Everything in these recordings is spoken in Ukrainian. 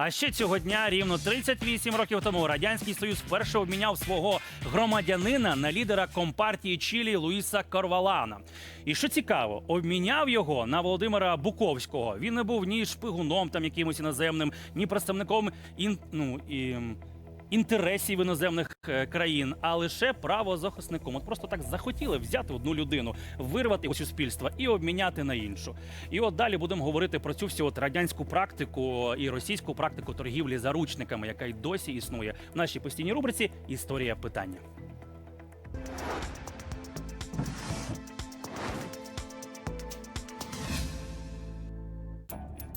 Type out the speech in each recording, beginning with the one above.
А ще цього дня, рівно 38 років тому, радянський союз вперше обміняв свого громадянина на лідера компартії Чилі Луїса Корвалана. І що цікаво, обміняв його на Володимира Буковського. Він не був ні шпигуном там якимось іноземним, ні представником ін, ну, і, інтересів іноземних е, країн, а лише правозахисником. От просто так захотіли взяти одну людину, вирвати у суспільства і обміняти на іншу. І от далі будемо говорити про цю всю от радянську практику і російську практику торгівлі заручниками, яка й досі існує в нашій постійній рубриці Історія питання.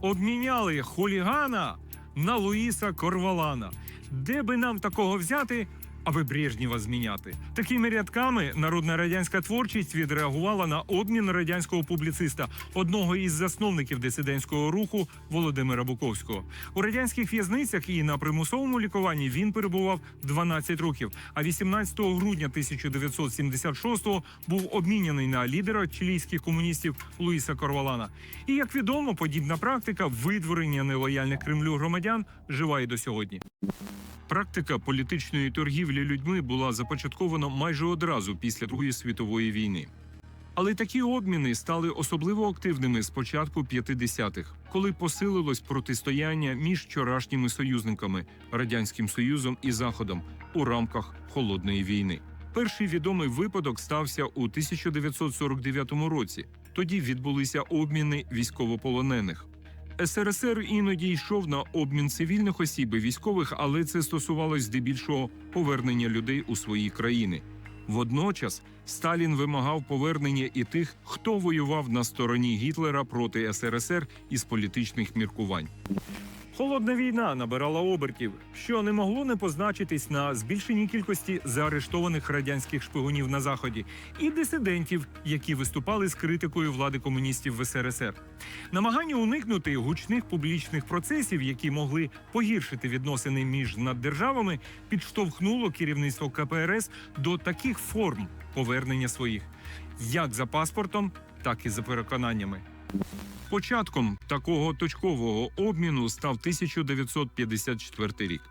Обміняли хулігана на Луїса Корвалана. Де би нам такого взяти, аби Брежнєва зміняти? Такими рядками народна радянська творчість відреагувала на обмін радянського публіциста, одного із засновників дисидентського руху Володимира Буковського. У радянських в'язницях і на примусовому лікуванні він перебував 12 років. А 18 грудня 1976-го був обміняний на лідера чилійських комуністів Луїса Корвалана. І як відомо, подібна практика видворення нелояльних Кремлю громадян жива і до сьогодні. Практика політичної торгівлі людьми була започаткована майже одразу після Другої світової війни. Але такі обміни стали особливо активними з початку 50-х, коли посилилось протистояння між вчорашніми союзниками радянським союзом і заходом у рамках холодної війни. Перший відомий випадок стався у 1949 році. Тоді відбулися обміни військовополонених. СРСР іноді йшов на обмін цивільних осіб і військових, але це стосувалось здебільшого повернення людей у свої країни. Водночас Сталін вимагав повернення і тих, хто воював на стороні Гітлера проти СРСР із політичних міркувань. Холодна війна набирала обертів, що не могло не позначитись на збільшенні кількості заарештованих радянських шпигунів на заході і дисидентів, які виступали з критикою влади комуністів в СРСР. Намагання уникнути гучних публічних процесів, які могли погіршити відносини між наддержавами, підштовхнуло керівництво КПРС до таких форм повернення своїх, як за паспортом, так і за переконаннями. Початком такого точкового обміну став 1954 рік.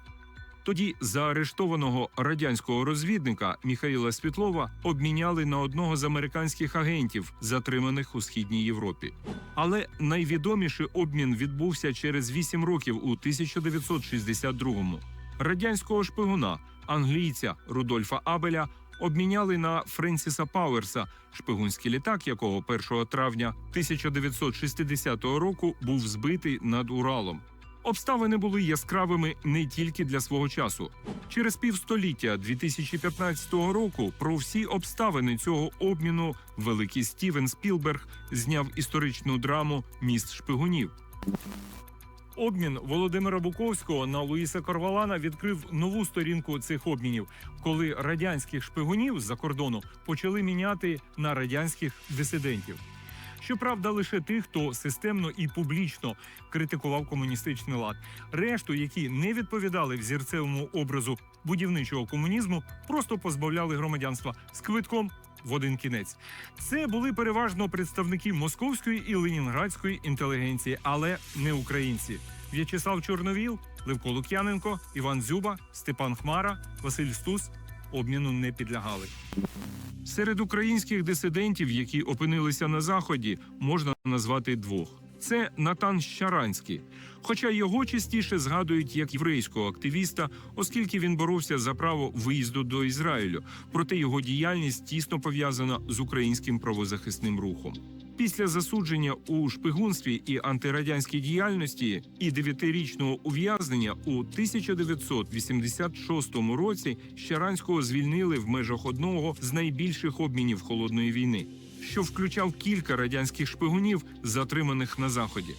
Тоді заарештованого радянського розвідника Міхаїла Світлова обміняли на одного з американських агентів, затриманих у східній Європі. Але найвідоміший обмін відбувся через 8 років у 1962-му. Радянського шпигуна, англійця Рудольфа Абеля, обміняли на Френсіса Пауерса, шпигунський літак, якого 1 травня 1960 року був збитий над Уралом. Обставини були яскравими не тільки для свого часу. Через півстоліття 2015 року про всі обставини цього обміну великий Стівен Спілберг зняв історичну драму Міст шпигунів. Обмін Володимира Буковського на Луїса Корвалана відкрив нову сторінку цих обмінів, коли радянських шпигунів з-за кордону почали міняти на радянських дисидентів. Щоправда, лише тих, хто системно і публічно критикував комуністичний лад. Решту, які не відповідали взірцевому образу будівничого комунізму, просто позбавляли громадянства з квитком в один кінець. Це були переважно представники московської і ленінградської інтелігенції, але не українці. В'ячеслав Чорновіл, Левко Лук'яненко, Іван Зюба, Степан Хмара, Василь Стус обміну не підлягали. Серед українських дисидентів, які опинилися на заході, можна назвати двох. Це Натан Щаранський, хоча його частіше згадують як єврейського активіста, оскільки він боровся за право виїзду до Ізраїлю, проте його діяльність тісно пов'язана з українським правозахисним рухом. Після засудження у шпигунстві і антирадянській діяльності і дев'ятирічного ув'язнення у 1986 році Щаранського звільнили в межах одного з найбільших обмінів холодної війни, що включав кілька радянських шпигунів, затриманих на заході.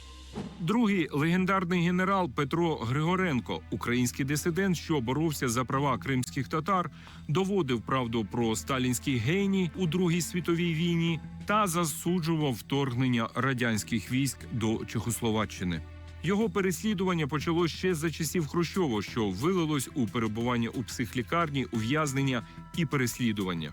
Другий легендарний генерал Петро Григоренко, український дисидент, що боровся за права кримських татар, доводив правду про сталінський геній у Другій світовій війні та засуджував вторгнення радянських військ до Чехословаччини. Його переслідування почалось ще за часів Хрущова, що вилилось у перебування у психлікарні, ув'язнення і переслідування.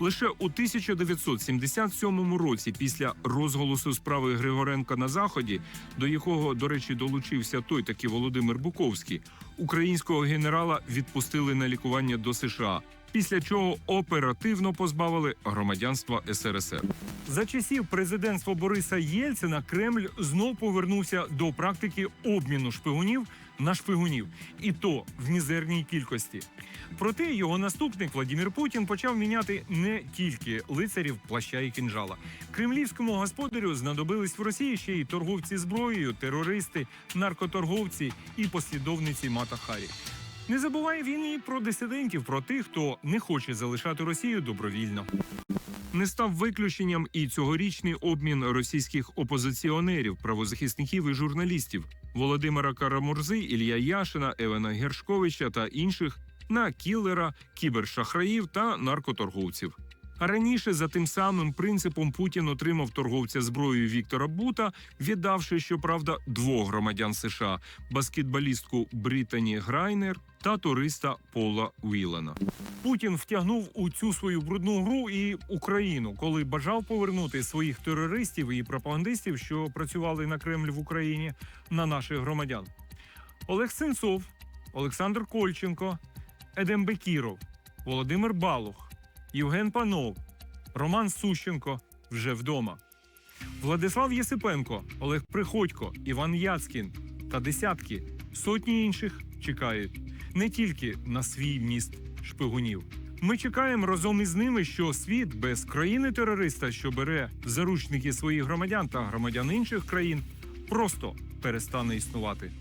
Лише у 1977 році, після розголосу справи Григоренка на заході, до якого, до речі, долучився той таки Володимир Буковський, українського генерала відпустили на лікування до США. Після чого оперативно позбавили громадянства СРСР. За часів президентства Бориса Єльцина Кремль знов повернувся до практики обміну шпигунів на шпигунів, і то в мізерній кількості. Проте його наступник Владимир Путін почав міняти не тільки лицарів, плаща і кінжала. Кремлівському господарю знадобились в Росії ще й торговці зброєю, терористи, наркоторговці і послідовниці Мата Харі. Не забуває він і про дисидентів, про тих, хто не хоче залишати Росію добровільно. Не став виключенням і цьогорічний обмін російських опозиціонерів, правозахисників і журналістів Володимира Карамурзи, Ілля Яшина, Евана Гершковича та інших на кілера, кібершахраїв та наркоторговців. Раніше за тим самим принципом Путін отримав торговця зброєю Віктора Бута, віддавши, щоправда, двох громадян США баскетболістку Британі Грайнер та туриста Пола Уілена. Путін втягнув у цю свою брудну гру і Україну, коли бажав повернути своїх терористів і пропагандистів, що працювали на Кремль в Україні, на наших громадян. Олег Сенцов, Олександр Кольченко, Едем Бекіров, Володимир Балух, Євген Панов, Роман Сущенко вже вдома. Владислав Єсипенко, Олег Приходько, Іван Яцкін та десятки, сотні інших чекають не тільки на свій міст шпигунів. Ми чекаємо разом із ними, що світ без країни терориста, що бере в заручники своїх громадян та громадян інших країн, просто перестане існувати.